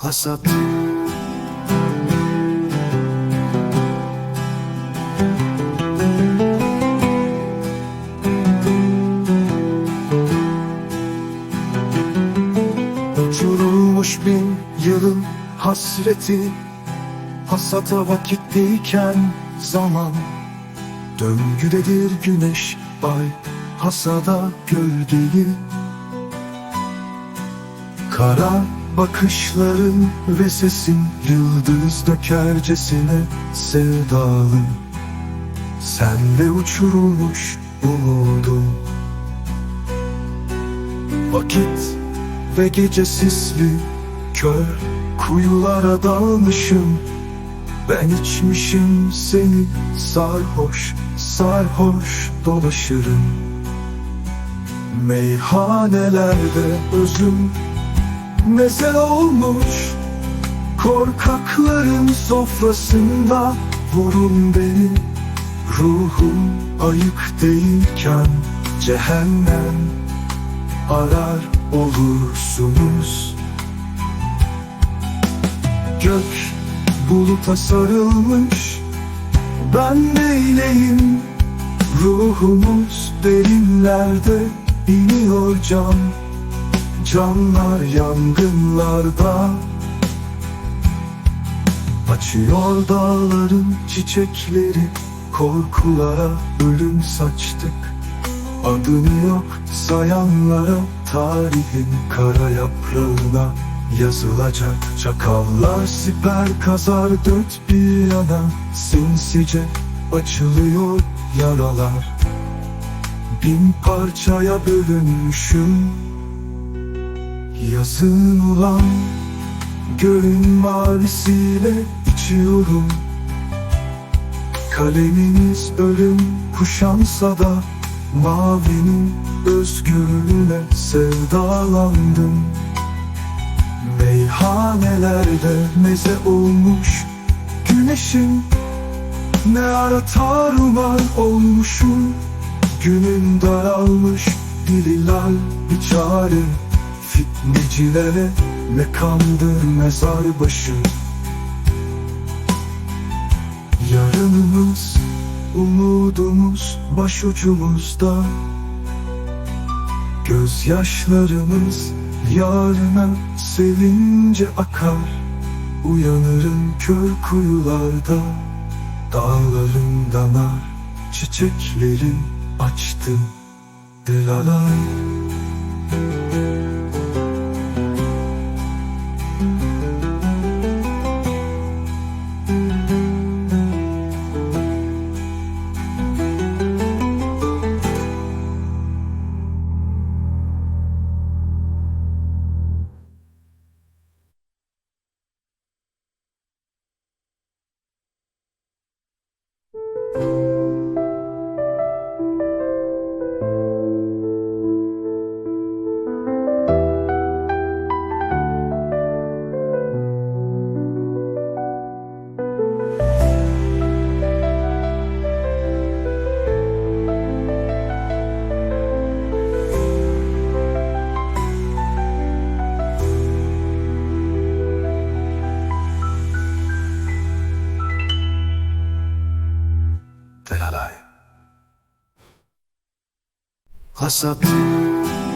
Hasat. Uçurulmuş bin yılın hasreti Hasata vakitteyken zaman. Döngüdedir güneş ay Hasada gölgeyi Kara bakışların ve sesin Yıldız dökercesine sevdalı. Senle uçurulmuş umudum Vakit ve gece sisli Kör kuyulara dalmışım. Ben içmişim seni sarhoş Sarhoş dolaşırım. Meyhanelerde özüm Meze olmuş. Korkakların sofrasında Vurun beni. Ruhum ayık değilken Cehennem. Arar olursunuz. Gök buluta sarılmış. Ben neyleyim Ruhumuz derinlerde iniyor can Canlar yangınlarda Açıyor dağların çiçekleri Korkulara ölüm saçtık. Adını yok sayanlara Tarihin kara yaprağına Yazılacak çakallar siper kazar dört bir yana. Sinsice açılıyor yaralar. Bin parçaya bölünmüşüm Yazın ulan Gölün mavisiyle içiyorum. Kaleminiz ölüm kuşansa da Mavinin özgürlüğüne sevdalandım. Meyhanelerde meze olmuş Güneşin ne ara tarumar olmuşum. Günün daralmış dili lal bir çare Fitnecilere ne kandır mezar başı. Yarınımız, umudumuz başucumuzda. Gözyaşlarımız yarına sevince akar. Uyanırım kör kuyularda Dağlarımda nar çiçeklerin açtı Delalay Hasat